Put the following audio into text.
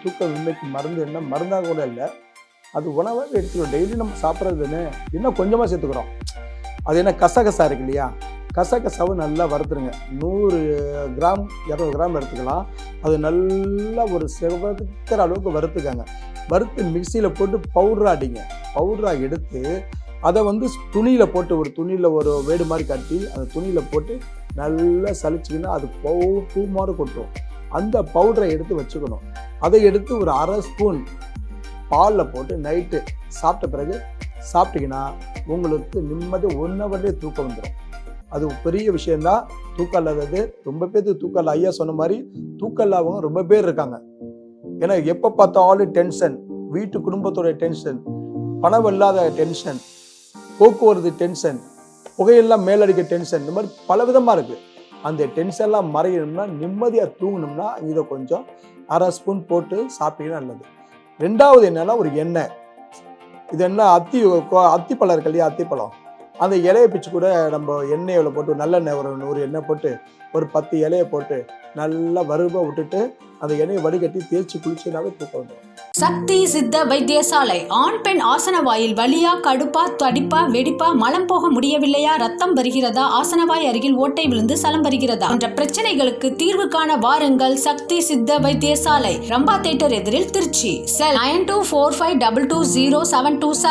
தூக்கமின்மைக்கு மருந்து என்ன? மருந்தாக கூட இல்லை. அது உணவாக எடுத்துக்கிறோம் டெய்லி நம்ம சாப்பிட்றதுன்னே இன்னும் கொஞ்சமாக சேர்த்துக்கிறோம். அது என்ன? கசகசா இருக்கு இல்லையா? கசகசாவை நல்லா வறுத்துருங்க. நூறு கிராம் இரநூறு கிராம் எடுத்துக்கலாம். அது நல்லா ஒரு செவத்துக்கிற அளவுக்கு வறுத்துக்காங்க. வறுத்து மிக்சியில் போட்டு பவுடராடிங்க அடிங்க. எடுத்து அதை வந்து துணியில் போட்டு ஒரு துணியில் ஒரு வேடு மாதிரி கட்டி அந்த துணியில் போட்டு நல்லா சளிச்சிங்கன்னா அது பவு பூ மாதிரி கொட்டும் அந்த பவுடரை எடுத்து வச்சுக்கணும். அதை எடுத்து ஒரு அரை ஸ்பூன் பாலில் போட்டு நைட்டு சாப்பிட்ட பிறகு சாப்பிட்டீங்கன்னா உங்களுக்கு நிம்மதி ஒன் ஹவர்லேயே தூக்கம் வந்துடும் அது பெரிய விஷயம்தான். தூக்கம் இல்லாதது ரொம்ப பேருக்கு தூக்கம் இல்லை. ஐயா சொன்ன மாதிரி தூக்கம் இல்லாதவங்க ரொம்ப பேர் இருக்காங்க. ஏன்னா எப்போ பார்த்தாலும் டென்ஷன் வீட்டு குடும்பத்தோட டென்ஷன் பணம் இல்லாத டென்ஷன் போக்குவரத்து டென்ஷன் புகையெல்லாம் மேலடிக்க டென்ஷன் இந்த மாதிரி பல விதமாக இருக்குது அந்த டென்ஷன்லாம் மறையணும்னா நிம்மதியாக தூங்கணும்னா இதை கொஞ்சம் அரை ஸ்பூன் போட்டு சாப்பிட்டீங்கன்னா நல்லது. ரெண்டாவது என்னென்னா ஒரு எண்ணெய். இது என்ன அத்தி அத்திப்பழம் இருக்கு இல்லையா அத்திப்பழம்? அந்த இலையை பிச்சு கூட நம்ம எண்ணெயில் போட்டு நல்லெண்ணெய் ஒரு நூறு எண்ணெய் போட்டு ஒரு பத்து இலையை போட்டு நல்லா வறுவ விட்டுட்டு அந்த எண்ணெயை வடிகட்டி தேய்ச்சி குளிச்சுனாவே தூக்கம் வந்துடும் சக்தி சித்த வைத்தியசாலை ஆண் பெண் ஆசன வாயில் வலியா கடுப்பா தடிப்பா வெடிப்பா மலம் போக முடியவில்லையா ரத்தம் வருகிறதா ஆசனவாய் அருகில் ஓட்டை விழுந்து சலம் வருகிறதா என்ற பிரச்சனைகளுக்கு தீர்வு காண வாருங்கள் சக்தி சித்த வைத்தியசாலை ரம்பா தேட்டர் எதிரில் Trichy. Cell nine two four five double two zero seven two seven.